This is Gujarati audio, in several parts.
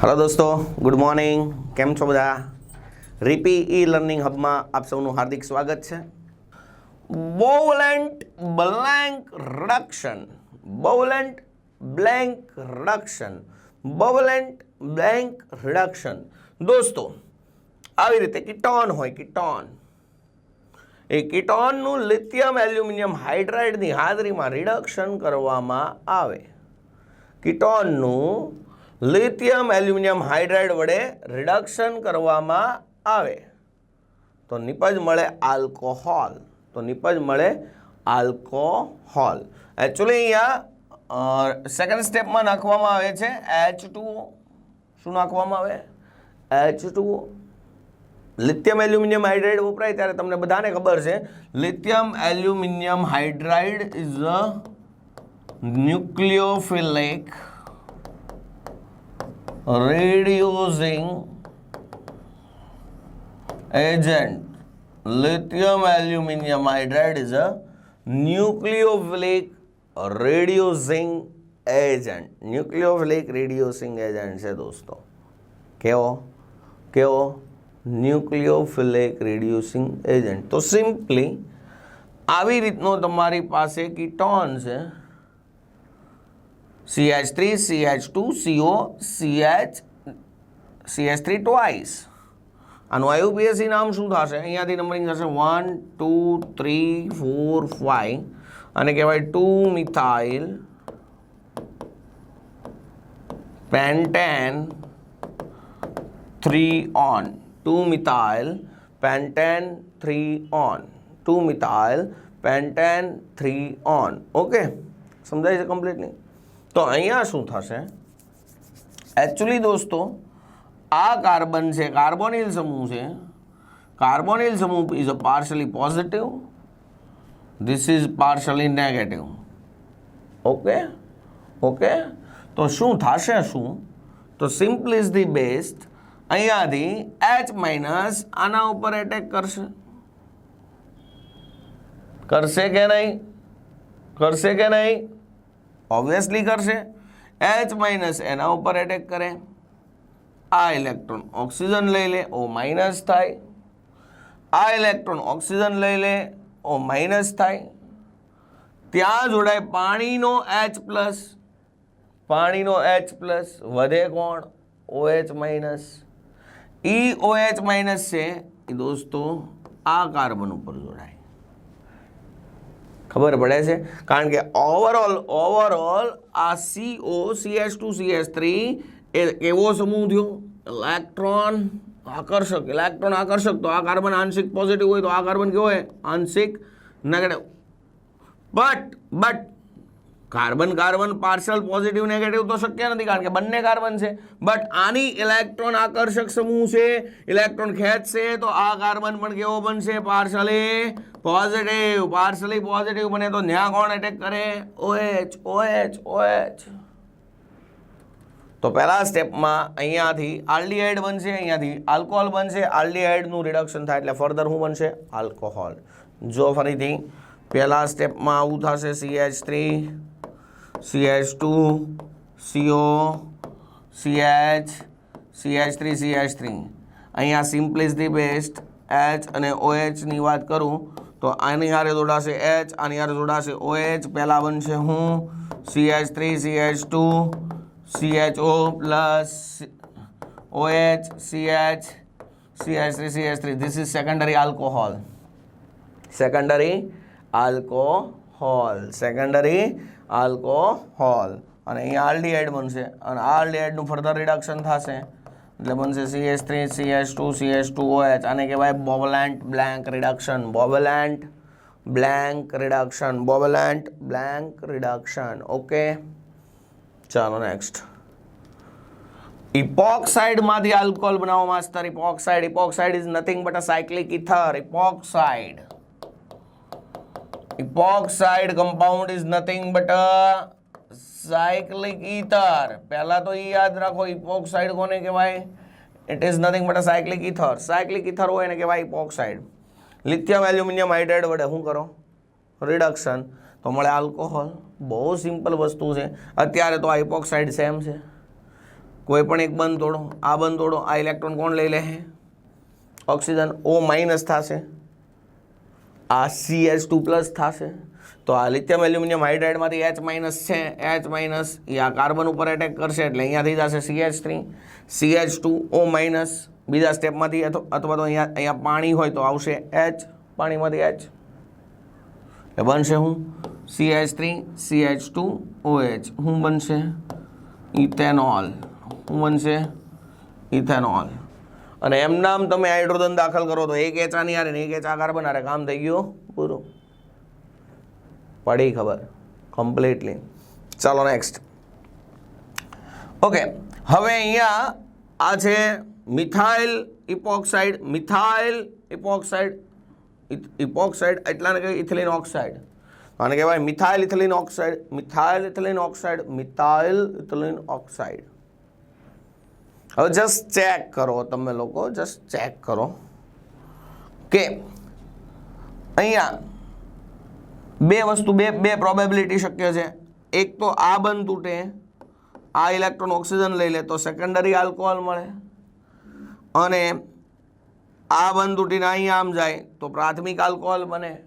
હેલો દોસ્તો ગુડ મોર્નિંગ કેમ છો બધા? રીપી ઈ લર્નિંગ હબમાં આપ સૌનું હાર્દિક સ્વાગત છે. Bouveault Blanc reduction Bouveault Blanc reduction Bouveault Blanc reduction દોસ્તો, આવી રીતે કિટોન હોય, કિટોન. એ કિટોનનું લિથિયમ એલ્યુમિનિયમ હાઇડ્રાઇડની હાજરીમાં રિડક્શન કરવામાં આવે. કીટોનનું લિથિયમ એલ્યુમિનિયમ હાઇડ્રાઇડ વડે રિડક્શન કરવામાં આવે. તો નિપજ મળે આલ્કોહોલ. તો નિપજ મળે આલ્કોહોલ. એકચ્યુઅલી અહીંયા સેકન્ડ સ્ટેપમાં નાખવામાં આવે છે. એચ શું નાખવામાં આવે? એચ લિથિયમ એલ્યુમિનિયમ હાઇડ્રાઇડ વપરાય ત્યારે તમને બધાને ખબર છે. Lithium aluminium hydride is a nucleophilic reducing agent lithium aluminum hydride is a nucleophilic reducing agent nucleophilic reducing agent છે દોસ્તો કેવો કેવો ન્યુક્લિયોફિલિક રિડ્યુસિંગ એજન્ટ તો સિમ્પલી આવી રીતનો તમારી પાસે કીટોન છે CH3, CH2, CO, CH, CH3 twice. આનું આયુપીએસસી નામ શું થશે? અહીંયાથી નંબરિંગ થશે one two three four five અને કહેવાય two methyl pentane three one two methyl pentane three one two methyl pentane three one okay સમજાય છે કમ્પ્લીટલી તો અહીંયા શું થશે? એકચ્યુઅલી દોસ્તો, આ કાર્બન છે, કાર્બોનિલ સમૂહ છે. કાર્બોનિલ સમૂહ is a partially positive this is partially negative okay okay તો શું થશે શું? તો સિમ્પલ ઇઝ ધી બેસ્ટ અહીંયાથી એચ માઇનસ આના ઉપર એટેક કરશે. કરશે કે નહીં? કરશે કે નહીં? ઓબ્વિયસલી કરશે. એચ માઇનસ એના ઉપર એટેક કરે. આ ઇલેક્ટ્રોન ઓક્સિજન લઈ લે ઓ માઇનસ થાય. આ ઇલેક્ટ્રોન ઓક્સિજન લઈ લે ઓ માઇનસ થાય. ત્યાં જોડાય પાણીનો એચ પ્લસ પાણીનો એચ પ્લસ વધે કોણ? ઓએચ માઇનસ ઈ ઓએચ માઇનસ છે. એ દોસ્તો, આ કાર્બન ઉપર જોડાય. ખબર પડે છે કારણ કે ઓવરઓલ ઓવરઓલ આ CO CH two CH three એ એવો સમૂહ થયો ઇલેક્ટ્રોન આકર્ષક ઇલેક્ટ્રોન આકર્ષક તો આ કાર્બન આંશિક પોઝિટિવ હોય તો આ કાર્બન કેવો હોય આંશિક negative but but carbon carbon partial positive negative તો શક્ય નથી કારણ કે બંને કાર્બન છે બટ આની ઇલેક્ટ્રોન આકર્ષક સમૂહ છે ઇલેક્ટ્રોન ખેંચશે તો આ કાર્બન પણ કેવો બનશે પાર્શલી પોઝિટિવ પાર્સલી પોઝિટિવ બને તો ન્યા કોણ એટેક કરે? ઓએચ ઓએચ ઓએચ તો પહેલા સ્ટેપમાં અહીંયાથી આલ્ડીહાઇડ બનશે, અહીંયાથી આલ્કોહોલ બનશે. આલ્ડીહાઇડનું રિડક્શન થાય એટલે ફર્ધર શું બનશે? આલ્કોહોલ જો ફરીથી પહેલા સ્ટેપમાં આવું થશે CH three CH two CO CH CH three CH three અહીંયા સિમ્પલિસ ધી બેસ્ટ એચ અને ઓએચની વાત કરું તો આની હારે જોડાશે એચ આની હારે જોડાશે ઓએચ પહેલાં બનશે હું. CH three C H two C H O plus O H C H C H three C H three this is secondary alcohol secondary alcohol secondary alcohol અને અહીંયા આરડીએડ બનશે. અને આરડીએડનું ફર્ધર રિડક્શન થશે. એટલે બનશે CH three CH two CH two OH આને કહેવાય Bouveault Blanc reduction Bouveault Blanc reduction Bouveault Blanc reduction okay ચાલો નેક્સ્ટ ઇપોક્સાઇડમાંથી આલ્કોહોલ બનાવવા master epoxide epoxide is nothing but a cyclic ether epoxide epoxide compound is nothing but a cyclic ether પહેલા તો એ યાદ રાખો, ઇપોક્સાઇડ કોને કહેવાય? It is nothing but a cyclic ether cyclic ether હોય એને કહેવાય ઇપોક્સાઇડ. લિથિયમ એલ્યુમિનિયમ હાઇડ્રેટ વડે શું કરો? રિડક્શન તો મળે આલ્કોહોલ બહુ સિમ્પલ વસ્તુ છે. અત્યારે તો હાઇપોક્સાઇડ સેમ છે. કોઈ પણ એક બંધ તોડો. આ બંધ તોડો. આ ઇલેક્ટ્રોન કોણ લઈ લે ઓક્સિજન. ઓ માઇનસ થશે. આ સી એચ ટુ પ્લસ થશે. તો આ લિથિયમ એલ્યુમિનિયમ હાઇડ્રાઇડમાંથી એચ માઇનસ છે એચ માઇનસ એ આ કાર્બન ઉપર એટેક કરશે એટલે અહીંયા થઈ જશે C H three C H two O minus બીજા સ્ટેપમાંથી અથો- અથવા તો અહીંયા અહીંયા પાણી હોય તો આવશે એચ પાણીમાંથી એચ એટલે બનશે હું C H three C H two O H શું બનશે? ઇથેનોલ. શું બનશે? ઇથેનોલ. અને એમ નામ તમે હાઇડ્રોજન દાખલ કરો તો એક એચ આની હારે ને એક એચ આ કાર્બન હારે, કામ થઈ ગયું પૂરું. પડી ખબર. કમ્પ્લીટલી ચાલો નેક્સ્ટ ઓકે હવે અહીંયા આ છે methyl epoxide methyl epoxide epoxide એટલાને કહેવાય ઇથિલિન ઓક્સાઇડ. આને કહેવાય methyl ethylene oxide, methyl ethylene oxide, methyl ethylene oxide. હવે જસ્ટ ચેક કરો તમે લોકો જસ્ટ ચેક કરો. કે અહીંયા બે વસ્તુ, બે બે પ્રોબેબિલિટી શક્ય છે. એક તો આ બંધ તૂટે, આ ઇલેક્ટ્રોન ઓક્સિજન લઈ લે તો સેકન્ડરી આલ્કોહોલ મળે. અને આ બંધ તૂટીને અહીં આમ જાય તો પ્રાથમિક આલ્કોહોલ બને.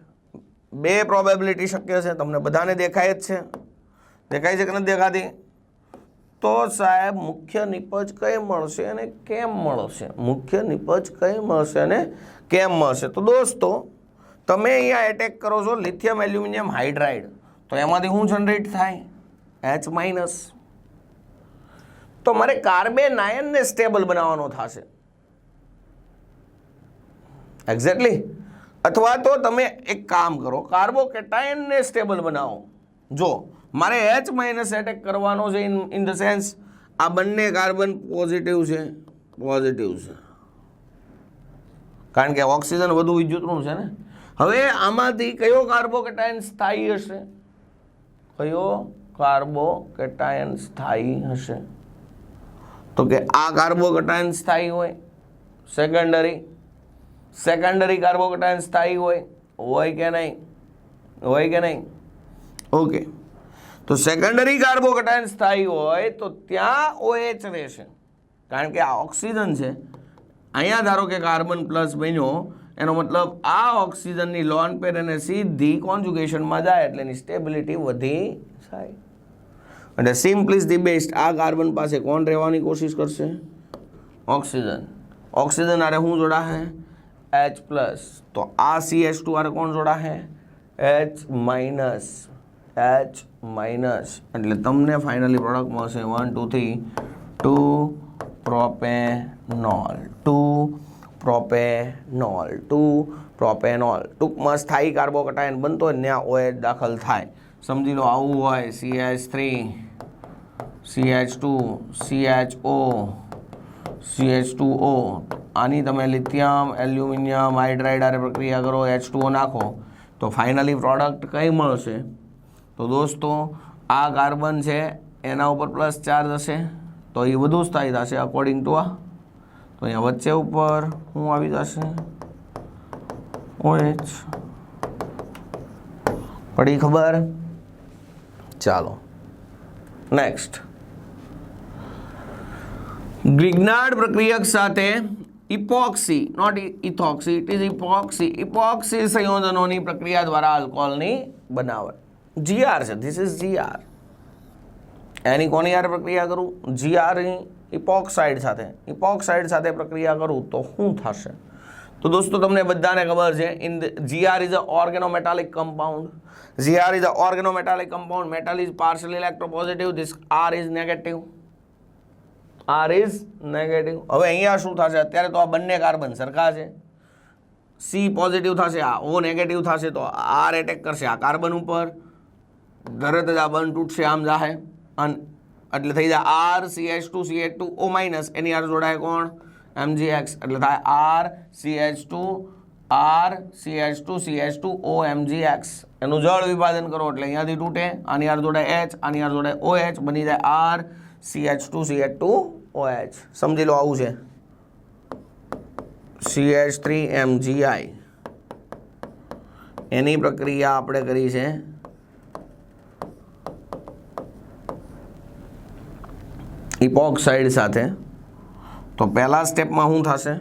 બે પ્રોબેબિલિટી શક્ય છે, તમને બધાને દેખાય જ છે. દેખાય છે કે નથી દેખાતી? તો સાહેબ, મુખ્ય નિપજ કઈ મળશે અને કેમ મળશે? મુખ્ય નિપજ કઈ મળશે અને કેમ મળશે? તો દોસ્તો તમે અહીંયા એટેક કરો છો લિથિયમ એલ્યુમિનિયમ હાઇડ્રાઇડ તો એમાંથી શું જનરેટ થાય? એચ માઇનસ તો મારે કાર્બેન આયનને સ્ટેબલ બનાવવાનો થશે. એક્ઝેક્ટલી અથવા તો તમે એક કામ કરો કાર્બોકેટાયનને સ્ટેબલ બનાવો. જો, મારે એચ માઇનસ એટેક કરવાનો છે ઇન ઇન ધ સેન્સ આ બંને કાર્બન પોઝિટિવ છે પોઝિટિવ છે. કારણ કે ઓક્સિજન વધુ વિદ્યુતનું છે ને? હવે આમાંથી કયો કાર્બોકેટાયન સ્થાયી હશે? કયો કાર્બોકેટાયન સ્થાયી હશે? તો કે આ કાર્બોકેટાયન સ્થાયી હોય સેકન્ડરી સેકન્ડરી કાર્બોકેટાયન સ્થાયી હોય હોય કે નહીં? હોય કે નહીં? ઓકે તો સેકન્ડરી કાર્બોકેટાયન સ્થાયી હોય તો ત્યાં ઓએચ રહેશે. કારણ કે આ ઓક્સિજન છે. અહીંયા ધારો કે કાર્બન પ્લસ બન્યો એનો મતલબ આ ઓક્સિજનની લોન પેર અને સીધી કોન્જુગેશનમાં જાય એટલે એની સ્ટેબિલિટી વધી જાય. એટલે સિમ્પલી ધી બેસ્ટ આ કાર્બન પાસે કોણ રહેવાની કોશિશ કરશે? ઓક્સિજન. ઓક્સિજન આરે શું જોડાશે? એચ પ્લસ તો આ સી એચ ટુ આરે કોણ જોડાશે? એચ માઇનસ એચ માઇનસ એટલે તમને ફાઇનલી પ્રોડક્ટ મળશે. One two three two propanol two propanol two. Propanol ટૂંકમાં સ્થાયી કાર્બોકટાયન બનતો હોય ત્યાં OH દાખલ થાય. સમજી લો, આવું હોય C H three C H two C H O C H two O આની તમે લિથિયમ, એલ્યુમિનિયમ, હાઇડ્રાઇડ આરે પ્રક્રિયા કરો એચ ટુ ઓ નાખો, તો ફાઇનલી પ્રોડક્ટ કઈ મળશે? તો દોસ્તો, આ કાર્બન છે, એના ઉપર પ્લસ ચાર્જ હશે, તો એ વધુ સ્થાયી થશે અકોર્ડિંગ ટુ આ તો અહીંયા વચ્ચે ઉપર શું આવી જશે. ઓએચ. પડી ખબર? ચાલો. નેક્સ્ટ ગ્રિગ્નાર્ડ પ્રક્રિયક સાથે epoxy not ethoxy it is epoxy. Epoxy સંયોજનોની પ્રક્રિયા દ્વારા આલ્કોહોલની બનાવટ. જીઆર છે. ધીસ ઇઝ જીઆર એની કોની યાર પ્રક્રિયા કરું? જીઆરની ઇપોક્સાઇડ સાથે. ઇપોક્સાઇડ સાથે પ્રક્રિયા કરું તો શું થશે? તો દોસ્તો, તમને બધાને ખબર છે, in GR is a organometallic compound GR is a organometallic compound metal is partially electropositive this R is negative R is negative હવે અહીંયા શું થશે? અત્યારે તો આ બંને કાર્બન સરખા છે. સી પોઝિટિવ થશે, આ ઓ નેગેટિવ થશે, તો આર એટેક કરશે આ કાર્બન ઉપર. તરત જ આ બંધ તૂટશે, આમ જાહે. અને એટલે થઈ જાય R C H two C H two O minus એની આર જોડાય કોણ? એમજી એક્સ એટલે થાય R C H two R C H two C H two O M G X એનું જળ વિભાજન કરો એટલે અહીંયાથી તૂટે. આની આર જોડાય એચ આની આર જોડાય ઓ એચ બની જાય R C H two C H two O H સમજી લો આવું છે. સી એચ થ્રી આઈ એની પ્રક્રિયા આપણે કરી છે ઇપોક્સાઇડ સાથે. તો પહેલા સ્ટેપમાં શું થશે?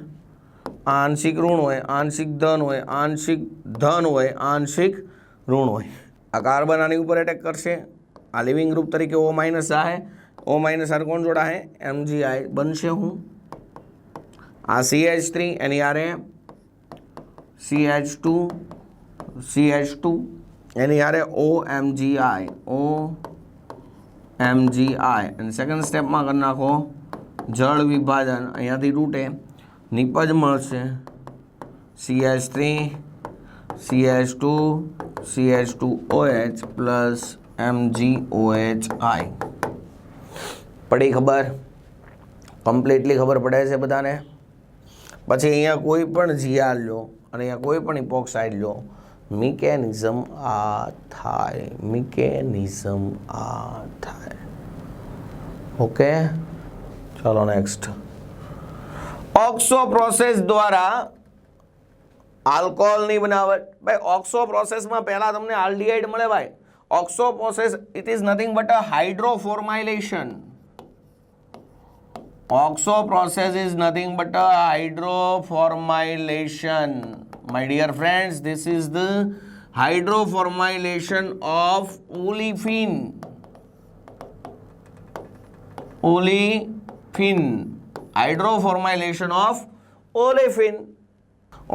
આંશિક ઋણ હોય, આંશિક ધન હોય, આંશિક ધન હોય, આંશિક ઋણ હોય. આ કાર્બન આની ઉપર એટેક કરશે. આ લિવિંગ ગ્રુપ તરીકે ઓ માઇનસ આહે ઓ માઇનસ આર કોણ જોડાશે? એમજીઆઈ બનશે હું. આ સી એચ થ્રી એની આરે C H two C H two એની આરે ઓ એમ જી આઈ ઓ એમ જી આઈ અને સેકન્ડ સ્ટેપમાં કરી નાખો. જળ વિભાજન. અહીંયાથી તૂટે નિપજ મળશે. C H three C H two C H two O H plus M G O H I પડી ખબર? કમ્પ્લીટલી ખબર પડે છે બધાને? પછી અહીંયા કોઈ પણ જીઆર લો અને અહીંયા કોઈ પણ ઇપોક્સાઇડ લો. મિકેનિઝમ આ થાય મિકેનિઝમ આ થાય ઓકે ચાલો નેક્સ્ટ ઓક્સો પ્રોસેસ દ્વારા આલ્કોહોલની બનાવટ ભાઈ ઓક્સો પ્રોસેસમાં પહેલા તમને આલ્ડીહાઇડ મળે ભાઈ oxo process it is nothing but a hydroformylation oxo process is nothing but a hydroformylation my dear friends, this is the hydroformylation of olefin. Olefin. Hydroformylation of olefin.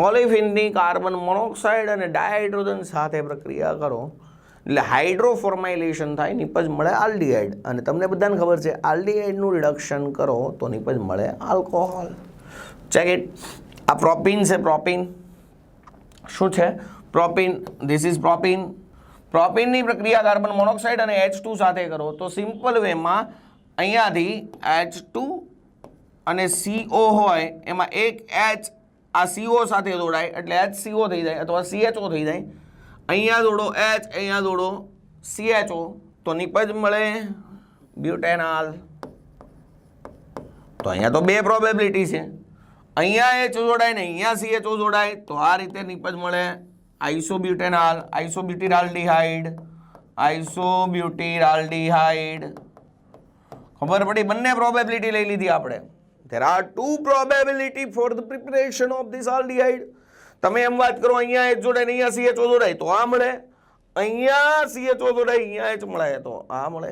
ઓલેફિનની કાર્બન મોનોક્સાઇડ અને ડાયહાઇડ્રોજન સાથે પ્રક્રિયા કરો. એટલે હાઇડ્રોફોર્માઇલેશન થાય, નિપજ મળે આલ્ડીહાઇડ અને તમને બધાને ખબર છે આલ્ડીહાઇડનું રિડક્શન કરો તો નિપજ મળે આલ્કોહોલ ચેક ઇટ આ પ્રોપિન છે પ્રોપિન શું છે? પ્રોપિન. This is propyne. પ્રોપિનની પ્રક્રિયા કાર્બન મોનોક્સાઇડ અને એચ ટુ સાથે કરો. તો સિમ્પલ વેમાં અહીંયાથી એચ ટુ અને સીઓ હોય, એમાં એક એચ આ સીઓ સાથે જોડાય, એટલે એચ સીઓ થઈ જાય અથવા સીએચઓ થઈ જાય. અહીંયા જોડો એચ અહીંયા જોડો સીએચઓ તો નિપજ મળે બ્યુટેનાલ. તો અહીંયા તો બે પ્રોબેબિલિટી છે. અહીંયા એચ જોડાય ને અહીંયા સીએચઓ જોડાય, તો આ રીતે નિપજ મળે. આઈસોબ્યુટેનાલ આઇસોબ્યુટિરાલ્ડિહાઇડ આઇસોબ્યુટિરાલ્ડિહાઇડ. ખબર પડી? બંને પ્રોબેબિલિટી લઈ લીધી આપણે. There are two probability for the preparation of this aldehyde. તમે એમ વાત કરો, અહીંયા એચ જોડાય ને અહીંયા સીએચઓ જોડાય, તો આ મળે. અહીંયા સીએચઓ જોડાય, અહીંયા એચ મળે, તો આ મળે.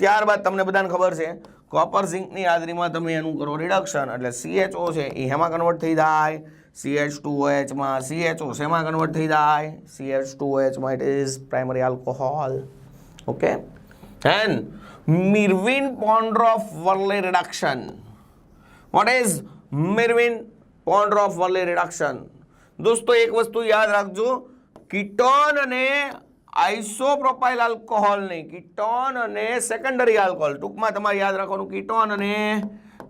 ત્યારબાદ તમને બધાને ખબર છે કોપર ઝિંકની હાજરીમાં તમે એનું કરો રિડક્શન એટલે સીએચઓ છે, એ હેમાં કન્વર્ટ થઈ જાય. સીએચ ટુ એચમાં સીએચઓ શેમાં કન્વર્ટ થઈ જાય? CH two ઓએચમાં it is primary alcohol okay and Meerwein Ponndorf Verley reduction what is Meerwein Ponndorf Verley reduction દોસ્તો, એક વસ્તુ યાદ રાખજો. કીટોન અને આઇસોપ્રોપાઇલ આલ્કોહોલ નહીં કીટોન અને સેકન્ડરી આલ્કોહોલ ટૂંકમાં તમારે યાદ રાખવાનું કીટોન અને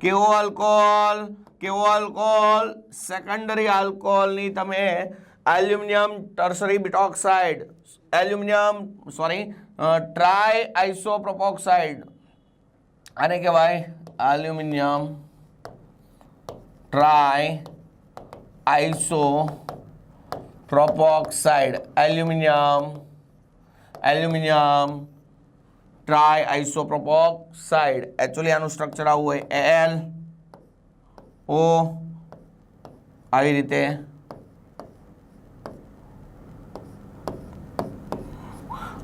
કેવો આલ્કોહોલ કેવો આલ્કોહોલ સેકન્ડરી આલ્કોહોલની તમે aluminium tertiary butoxide aluminium sorry tri isopropoxide આને કહેવાય aluminium tri isopropoxide aluminium aluminium tri isopropoxide actually આનું સ્ટ્રક્ચર આવું હોય એલ ઓ આવી રીતે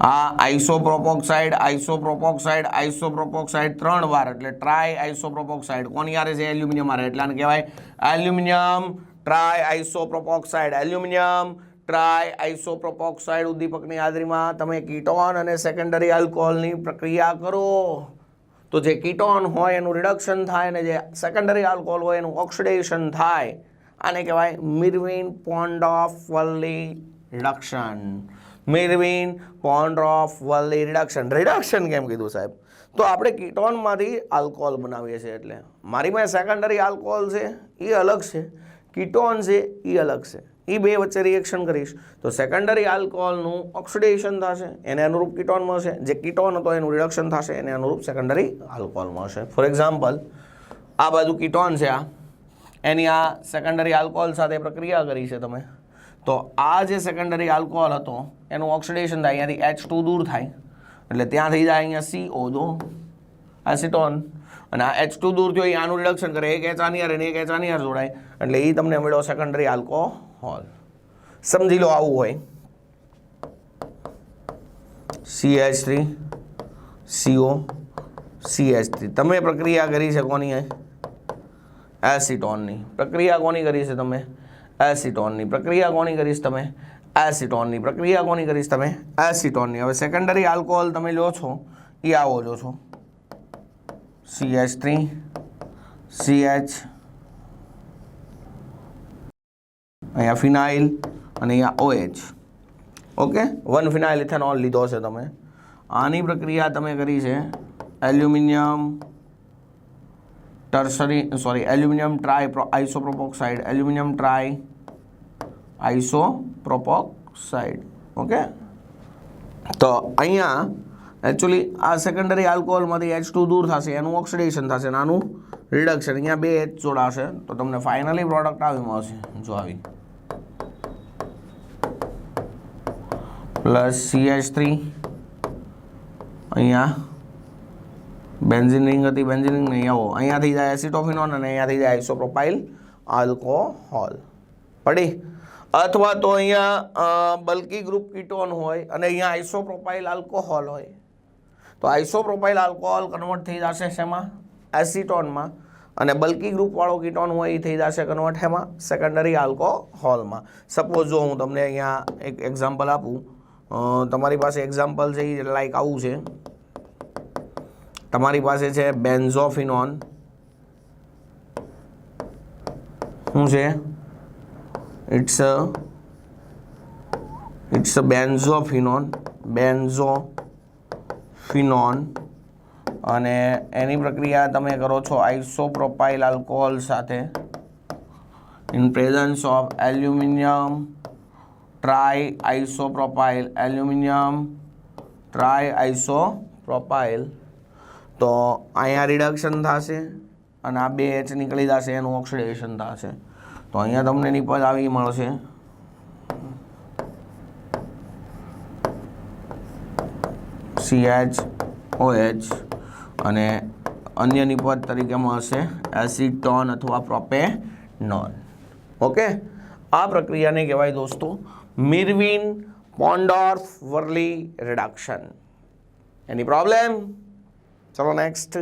આ આઇસોપ્રોપોક્સાઇડ આઇસોપ્રોપોક્સાઇડ આઇસોપ્રોપોક્સાઇડ ત્રણ વાર એટલે ટ્રાય આઇસોપ્રોપોક્સાઇડ કોની આરે છે એલ્યુમિનિયમ આરે એટલે આને કહેવાય aluminium tri isopropoxide aluminium tri isopropoxide ઉદ્દીપકની હાજરીમાં તમે કીટોન અને સેકન્ડરી આલ્કોહોલની પ્રક્રિયા કરો. તો જે કીટોન હોય એનું રિડક્શન થાય અને જે સેકન્ડરી આલ્કોહોલ હોય એનું ઓક્સિડેશન થાય. આને કહેવાય Meerwein Ponndorf Verley reduction Meerwein Ponndorf Verley reduction reduction કેમ કીધું સાહેબ? તો આપણે કીટોનમાંથી આલ્કોહોલ બનાવીએ છીએ એટલે. મારી પાસે સેકન્ડરી આલ્કોહોલ છે, એ અલગ છે. કીટોન છે, એ અલગ છે. એ બે વચ્ચે રિએક્શન કરીશ. તો સેકન્ડરી આલ્કોહોલનું ઓક્સિડેશન થશે, એને અનુરૂપ કીટોન મળશે. જે કીટોન હતો એનું રિડક્શન થશે, એને અનુરૂપ સેકન્ડરી આલ્કોહોલ મળશે. ફોર એક્ઝામ્પલ આ બાજુ કીટોન છે આ. એની આ સેકન્ડરી આલ્કોહોલ સાથે પ્રક્રિયા કરી છે તમે. તો આ જે સેકન્ડરી આલ્કોહોલ હતો, એનું ઓક્સિડેશન થાય, અહીંયાથી એચ ટુ દૂર થાય. એટલે ત્યાં થઈ જાય અહીંયા સી ઓ દો એસિટોન અને આ એચ ટુ દૂર થયો આનું રિડક્શન કરે. એક એચ આની અને એક એચ આની જોડાય. એટલે એ તમને મળ્યો સેકન્ડરી આલ્કોહોલ સમજી લો આવું હોય. C H three CO C H three તમે પ્રક્રિયા કરી છે કોની એસિટોનની. પ્રક્રિયા કોની કરી છે તમે? એસિટોનની. પ્રક્રિયા કોની કરીશ તમે? એસિટોનની. પ્રક્રિયા કોની કરીશ તમે? એસિટોનની. હવે સેકન્ડરી આલ્કોહોલ તમે લો છો એ આવો લો છો. C H three C H અહીંયા ફિનાઇલ અને અહીંયા OH. Okay? One phenyl ethanol લીધો છે તમે. આની પ્રક્રિયા તમે કરી છે aluminium tertiary, sorry, aluminium tri isopropoxide. Aluminium tri isopropoxide. Okay? તો અહીંયા એકચ્યુઅલી આ સેકન્ડરી આલ્કોહોલમાંથી એચ ટુ દૂર થશે, એનું ઓક્સિડેશન થશે અને આનું રિડક્શન અહીંયા બે એચ જોડાશે. તો તમને ફાઇનલી પ્રોડક્ટ આવી મળશે. જો આવી. પ્લસ સી એચ થ્રી અહીંયા. બેન્ઝિન રિંગ હતી બેન્ઝિન રિંગ નહીં, આવો. અહીંયા થઈ જાય એસિટોફિનોન અને અહીંયા થઈ જાય આઇસોપ્રોપાઇલ આલ્કોહોલ પડી અથવા તો અહીંયા બલ્કી ગ્રુપ કીટોન હોય અને અહીંયા આઇસોપ્રોપાઇલ આલ્કોહોલ હોય. તો આઇસોપ્રોપાઇલ આલ્કોહોલ કન્વર્ટ થઈ જશે શેમાં? એસિટોનમાં અને બલ્કી ગ્રુપવાળો કીટોન હોય એ થઈ જશે કન્વર્ટ હેમાં સેકન્ડરી આલ્કોહોલમાં સપોઝ જો હું તમને અહીંયા એક એક્ઝામ્પલ આપું. તમારી પાસે એક્ઝામ્પલ છે એ લાઈક આવું છે. તમારી પાસે છે બેન્ઝોફિનોન શું છે? ઇટ્સ ઇટ્સ બેન્ઝોફિનોન બેન્ઝોફિનોન અને એની પ્રક્રિયા તમે કરો છો આઇસોપ્રોપાઇલ આલ્કોહોલ સાથે. In presence of aluminium tri isopropyl aluminium tri isopropyl તો અહીંયા રિડક્શન થશે અને આ બે એચ નીકળી જશે, એનું ઓક્સિડેશન થશે. તો અહીંયા તમને નિપજ આવી મળશે. સી એચ ઓ અને અન્ય નિપજ તરીકે મળશે એસિટોન અથવા પ્રોપેનોન. ઓકે? આ પ્રક્રિયાને કહેવાય દોસ્તો મિરવિન પોન્ડોર્ફ વર્લી રિડક્શન એની પ્રોબ્લેમ ચલો નેક્સ્ટ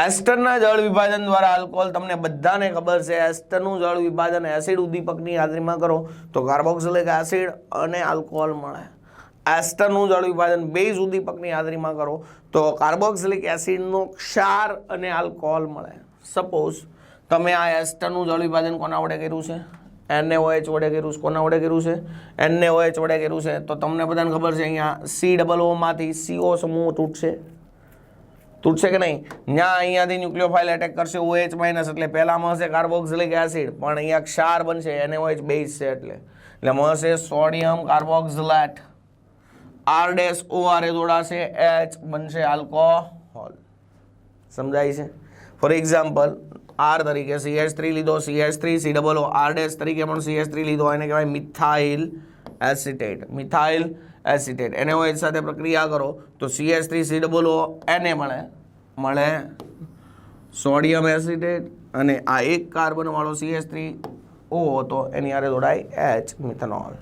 એસ્ટરના જળ વિભાજન દ્વારા આલ્કોહોલ તમને બધાને ખબર છે એસ્ટરનું જળ વિભાજન એસિડ ઉદ્દીપકની હાજરીમાં કરો, તો કાર્બોક્સિલિક એસિડ અને આલ્કોહોલ મળે. એસ્ટરનું જળ વિભાજન બેઝ ઉદ્દીપકની હાજરીમાં કરો, તો કાર્બોક્સિલિક એસિડનો ક્ષાર અને આલ્કોહોલ મળે. સપોઝ તમે આ એસ્ટરનું જળ વિભાજન કોના વડે કર્યું છે? એનએઓએચ વડે કર્યું છે, કોના વડે કર્યું છે? NaOH વડે કર્યું છે, તો તમને બધાને ખબર છે અહીંયા સી ડબલ ઓમાંથી સીઓ સમૂહ તૂટશે. તૂટશે કે નહીં? ત્યાં અહીંયાથી ન્યુક્લિયોફાઇલ એટેક કરશે, ઓએચ માઇનસ એટલે પહેલામાં હશે કાર્બોક્સિલિક એસિડ, પણ અહીંયા ક્ષાર બનશે NaOH બેઝ છે એટલે. એટલે મળશે sodium carboxylate R dash O R એ જોડાશે, એચ બનશે આલ્કોહોલ. સમજાય છે? ફોર એક્ઝામ્પલ આર તરીકે સી એચ થ્રી લીધો C H three C double O R days તરીકે પણ સી એચ થ્રી લીધો, એને કહેવાય મિથાઇલ એસિટેટ મિથાઇલ એસિટેટ એને OH સાથે પ્રક્રિયા કરો, તો C H three C double O એને મળે મળે સોડિયમ એસિટેટ અને આ એક કાર્બનવાળો સી એચ થ્રી ઓ હતો, એની હારે જોડાય એચ મિથેનોલ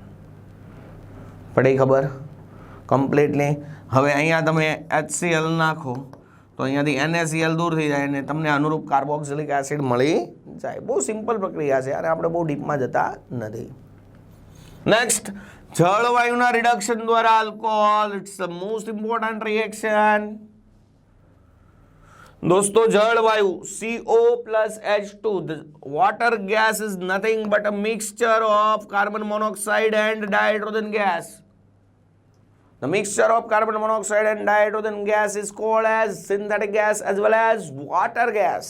પડી ખબર? કમ્પ્લીટલી હવે અહીંયા તમે HCl નાખો. તો અહીંયાથી એનએસીએલ દૂર થઈ જાય અને તમને અનુરૂપ કાર્બોક્સિલિક એસિડ મળી જાય. બહુ સિમ્પલ પ્રક્રિયા છે અને આપણે બહુ ડીપમાં જતા નથી. નેક્સ્ટ જળવાયુના રિડક્શન દ્વારા alcohol it's the most important reaction દોસ્તો, જળવાયુ CO plus H two water gas is nothing but a mixture of carbon monoxide and dihydrogen gas The mixture of carbon monoxide and dihydrogen gas is called as synthetic gas as well as water gas.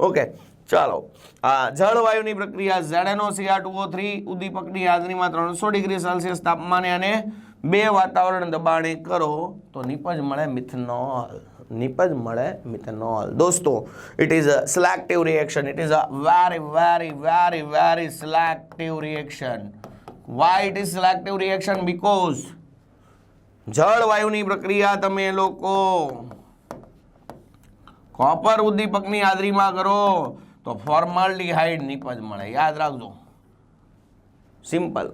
Okay ચાલો આ જળવાયુની પ્રક્રિયા ZnOCr2O3 ઉદ્દીપકની હાજરીમાં ત્રણસો ડિગ્રી સેલ્સિયસ તાપમાને અને બે વાતાવરણ દબાણે કરો તો નિપજ મળે મિથેનોલ નિપજ મળે મિથેનોલ દોસ્તો it is a selective reaction it is a very very very very selective reaction why it is selective reaction because જળવાયુની પ્રક્રિયા તમે લોકો. કોપર ઉદ્દીપકની હાજરીમાં કરો તો ફોર્માલ્ડીહાઇડ નિપજ મળે. યાદ રાખજો. સિમ્પલ.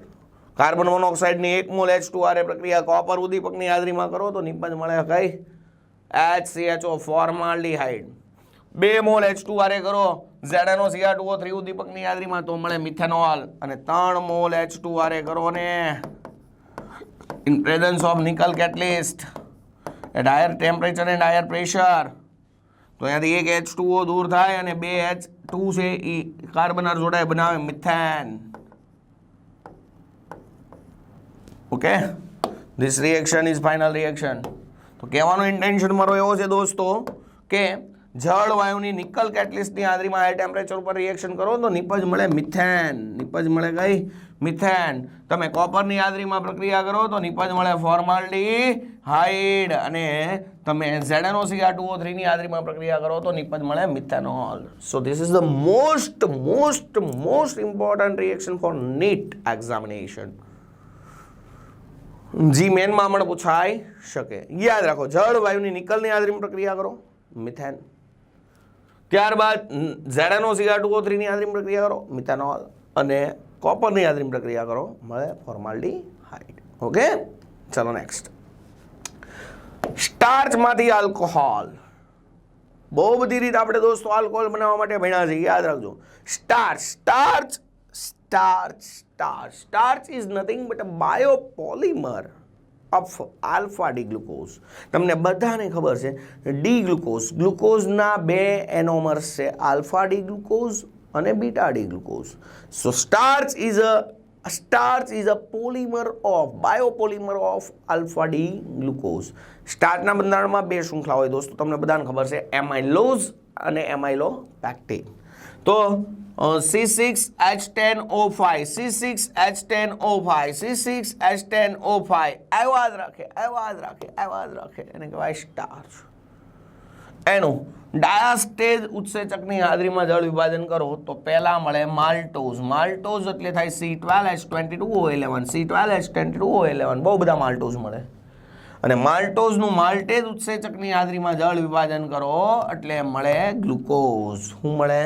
કાર્બન મોનોક્સાઇડની એક મોલ એચ ટુ આર પ્રક્રિયા કોપર ઉદ્દીપકની હાજરીમાં કરો તો નિપજ મળે કઈ? H C H O formaldehyde. બે મોલ એચ ટુ આર કરો. Z N O C R two O, three ઉદ્દીપકની હાજરીમાં તો મળે મિથેનોલ. અને ત્રણ મોલ એચ ટુ આર કરો ને. In presence of nickel catalyst at higher temperature and higher pressure તો અહીંયાથી એક એચ ટુઓ દૂર થાય અને બે એચ ટુ છે એ કાર્બન જોડાય બનાવે methane okay this reaction is final reaction તો કહેવાનો ઇન્ટેન્શન મારો એવો છે દોસ્તો કે જળવાયુની નિકલ કેટલિસ્ટની હાજરીમાં હાઈ ટેમ્પરેચર ઉપર રિએક્શન કરો તો નિપજ મળે મિથેન નિપજ મળે કઈ મિથેન તમે કોપરની હાજરીમાં પ્રક્રિયા કરો તો નિપજ મળે ફોર્માલ્ડી હાઇડ અને તમે ઝેડએનઓસીઆર ટુ ઓ થ્રીની હાજરીમાં પ્રક્રિયા કરો તો નિપજ મળે methanol so this is the most most most important reaction for NEET examination JEE મેનમાં હમણાં પૂછાઈ શકે. યાદ રાખો, જળ વાયુની નિકલની હાજરીમાં પ્રક્રિયા કરો. મિથેન ત્યારબાદ ઝેડાનો સીઆર ટુ ઓ થ્રીની હાજરીમાં પ્રક્રિયા કરો મિથેનોલ અને કોપરની હાજરીમાં પ્રક્રિયા કરો. મળે ફોર્માલ્ડી હાઇટ ઓકે? ચલો નેક્સ્ટ સ્ટાર્ચમાંથી આલ્કોહોલ. બહુ બધી રીતે આપણે દોસ્તો આલ્કોહોલ બનાવવા માટે ભણ્યા છે યાદ રાખજો. Starch starch starch starch. Starch is nothing but a biopolymer of alpha D glucose. તમને બધાને ખબર છે ડી ગ્લુકોઝ ગ્લુકોઝના બે એનોમર્સ છે, આલ્ફા ડી ગ્લુકોઝ અને beta D glucose. So starch is a starch is a polymer of biopolymer of alpha D glucose. સ્ટાર્ચના બંધારણમાં બે શૃંખલા હોય દોસ્તો, તમને બધાને ખબર છે, એમાઇલોઝ અને એમાઇલો પેક્ટિન તો C six H ten O five C six H ten O five C six H ten O five આવ્યા જ રાખે આવ્યા જ રાખે આવ્યા જ રાખે. એને કહેવાય સ્ટાર એનું ડાયાસ્ટેજ ઉત્સેચકની હાજરીમાં જળ વિભાજન કરો તો પહેલા મળે માલ્ટોઝ માલ્ટોઝ એટલે થાય C twelve H twenty two O eleven C twelve H twenty two O eleven બહુ બધા માલ્ટોઝ મળે. અને માલ્ટોઝનું માલ્ટેઝ ઉત્સેચકની હાજરીમાં જળ વિભાજન કરો એટલે મળે ગ્લુકોઝ શું મળે?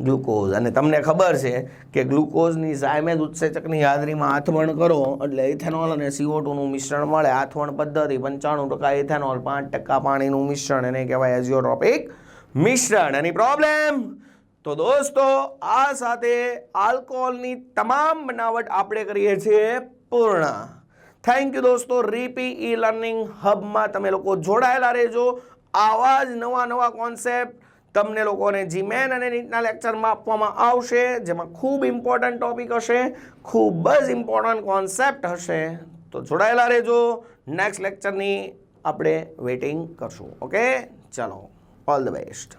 ગ્લુકોઝ. અને તમને ખબર છે કે ગ્લુકોઝની ઝાયમેદ ઉત્સેચકની હાજરીમાં આથવણ કરો એટલે ઇથેનોલ અને સીઓટુનું મિશ્રણ મળે. આથવણ પદ્ધતિ પંચાણું ટકા ઇથેનોલ, પાંચ ટકા પાણીનું મિશ્રણ એને કહેવાય એઝિયોટ્રોપિક મિશ્રણ. એની પ્રોબ્લેમ તો દોસ્તો, આ સાથે આલ્કોહોલની તમામ બનાવટ આપણે કરીએ છીએ પૂર્ણ. થેન્ક યુ દોસ્તો, રીપી ઈ લર્નિંગ હબમાં તમે લોકો જોડાયેલા રહેજો. આવા જ નવા નવા કોન્સેપ્ટ તમને લોકોને જીમેન અને નીટના લેક્ચરમાં આપવામાં આવશે, જેમાં ખૂબ ઇમ્પોર્ટન્ટ ટોપિક હશે, ખૂબ જ ઇમ્પોર્ટન્ટ કોન્સેપ્ટ હશે. તો જોડાયેલા રહેજો. નેક્સ્ટ લેક્ચરની આપણે વેઇટિંગ કરશું. ઓકે ચલો ઓલ ધ બેસ્ટ